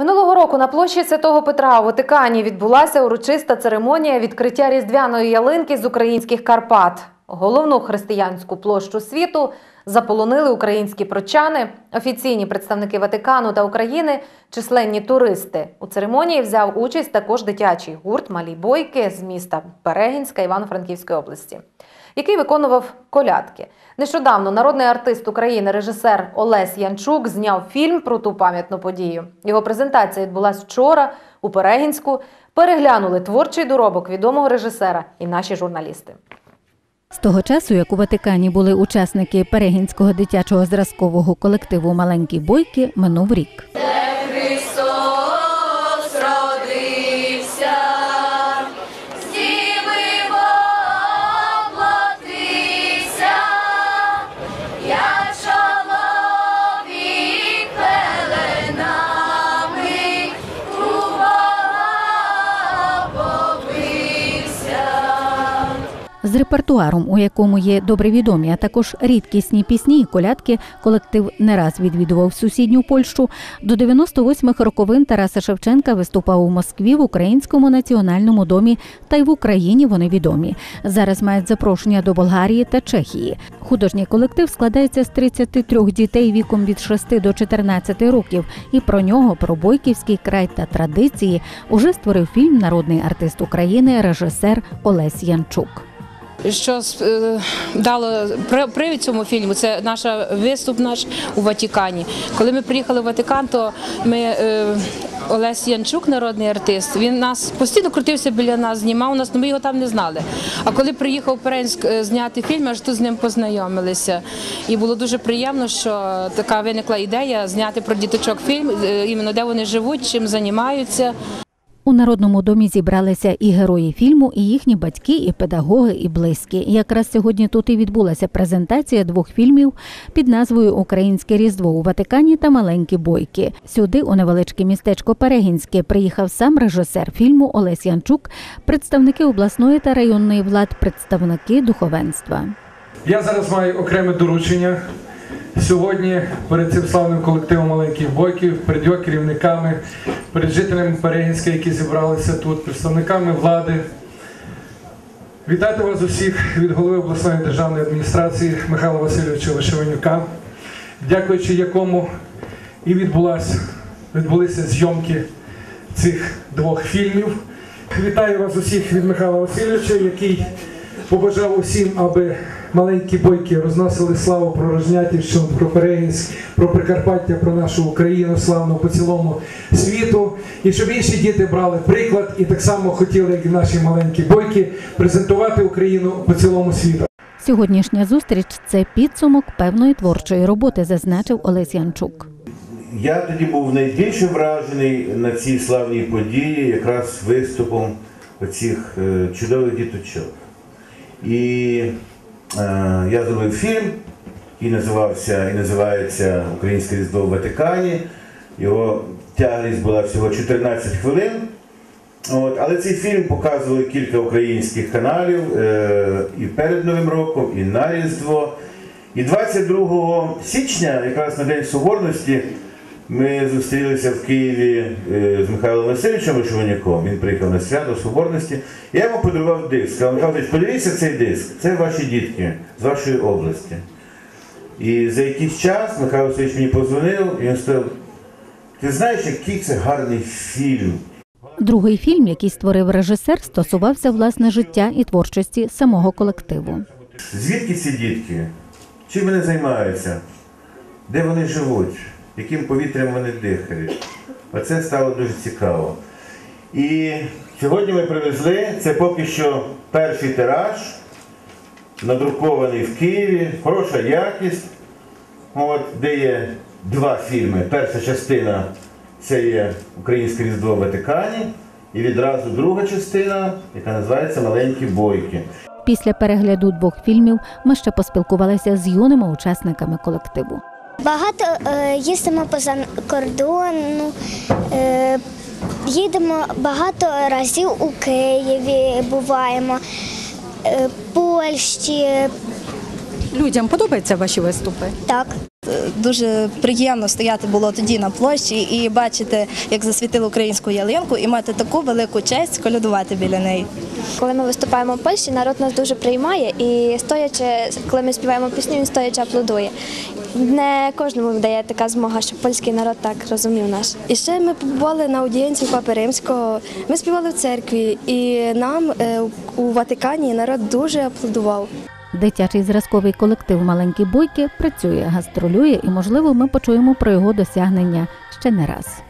Минулого року на площі Святого Петра у Ватикані відбулася урочиста церемонія відкриття різдвяної ялинки з українських Карпат. Головну християнську площу світу заполонили українські прочани, офіційні представники Ватикану та України, численні туристи. У церемонії взяв участь також дитячий гурт Малі бойки з міста Перегінська Івано-Франківської області, який виконував колядки. Нещодавно народний артист України, режисер Олесь Янчук зняв фільм про ту пам'ятну подію. Його презентація відбулась вчора у Перегінську. Переглянули творчий доробок відомого режисера і наші журналісти. З того часу, як у Ватикані були учасники перегінського дитячого зразкового колективу Маленькі бойки, минув рік. З репертуаром, у якому є добре відомі, а також рідкісні пісні і колядки, колектив не раз відвідував сусідню Польщу. До 98-х роковин Тараса Шевченка виступав у Москві в Українському національному домі, та й в Україні вони відомі. Зараз мають запрошення до Болгарії та Чехії. Художній колектив складається з 33 дітей віком від 6 до 14 років, і про нього, про бойківський край та традиції, уже створив фільм народний артист України, режисер Олесь Янчук. Що е, дало при- привід цьому фільму? Це наш виступ наш у Ватикані. Коли ми приїхали в Ватикан, то ми е, Олесь Янчук, народний артист, він нас постійно крутився біля нас, знімав нас, але ми його там не знали. А коли приїхав Перенськ е, зняти фільм, аж тут з ним познайомилися. І було дуже приємно, що така виникла ідея зняти про діточок фільм, іменно де вони живуть, чим займаються. У народному домі зібралися і герої фільму, і їхні батьки, і педагоги, і близькі. Якраз сьогодні тут і відбулася презентація двох фільмів під назвою Українське Різдво у Ватикані та Маленькі бойки. Сюди, у невеличке містечко Перегінське, приїхав сам режисер фільму Олесь Янчук, представники обласної та районної влад, представники духовенства. Я зараз маю окреме доручення. Сьогодні перед цим славним колективом маленьких бойків, перед його керівниками, перед жителями Перегінська, які зібралися тут, представниками влади. Вітати вас усіх від голови обласної державної адміністрації Михайла Васильовича Вишиванюка, дякуючи якому і відбулися зйомки цих двох фільмів. Вітаю вас усіх від Михайла Васильовича, який побажав усім, аби маленькі бойки розносили славу про Рожнятівщину, про Перегінськ, про Прикарпаття, про нашу Україну славну по цілому світу. І щоб інші діти брали приклад і так само хотіли, як і наші маленькі бойки, презентувати Україну по цілому світу. Сьогоднішня зустріч це підсумок певної творчої роботи, зазначив Олесь Янчук. Я тоді був найбільше вражений на цій славній події, якраз виступом оцих е, чудових діточок. І я зробив фільм, який називався і називається Українське різдво в Ватикані. Його тяглість була всього 14 хвилин. От, але цей фільм показували кілька українських каналів е, і перед Новим роком, і на Різдво. І 22 січня, якраз на День Соборності, ми зустрілися в Києві е, з Михайлом Васильовичем Вишиваняком. Він приїхав на свято Соборності. Я йому подарував диск. Сказав, Михайло Васильович, подивіться цей диск. Це ваші дітки з вашої області. І за якийсь час Михайло Васильович мені позвонив і він сказав, ти знаєш, який це гарний фільм. Другий фільм, який створив режисер, стосувався власне життя і творчості самого колективу. Звідки ці дітки? Чим вони займаються? Де вони живуть? Яким повітрям вони дихають? Оце стало дуже цікаво. І сьогодні ми привезли, це поки що перший тираж, надрукований в Києві, хороша якість, от, де є два фільми. Перша частина це є Українське Різдво в Ватикані, і відразу друга частина, яка називається Маленькі бойки. Після перегляду двох фільмів ми ще поспілкувалися з юними учасниками колективу. Багато е, їздимо поза кордону, е, їдемо багато разів у Києві, буваємо, е, Польщі. Людям подобаються ваші виступи? Так. е, дуже приємно стояти було тоді на площі і бачити, як засвітили українську ялинку, і мати таку велику честь колядувати біля неї. Коли ми виступаємо в Польщі, народ нас дуже приймає і стоячи, коли ми співаємо пісню, він стоячи аплодує. Не кожному дає така змога, щоб польський народ так розумів наш. І ще ми побували на аудієнції Папи Римського. Ми співали в церкві, і нам е, у Ватикані народ дуже аплодував. Дитячий зразковий колектив Маленькі бойки працює, гастролює, і можливо, ми почуємо про його досягнення ще не раз.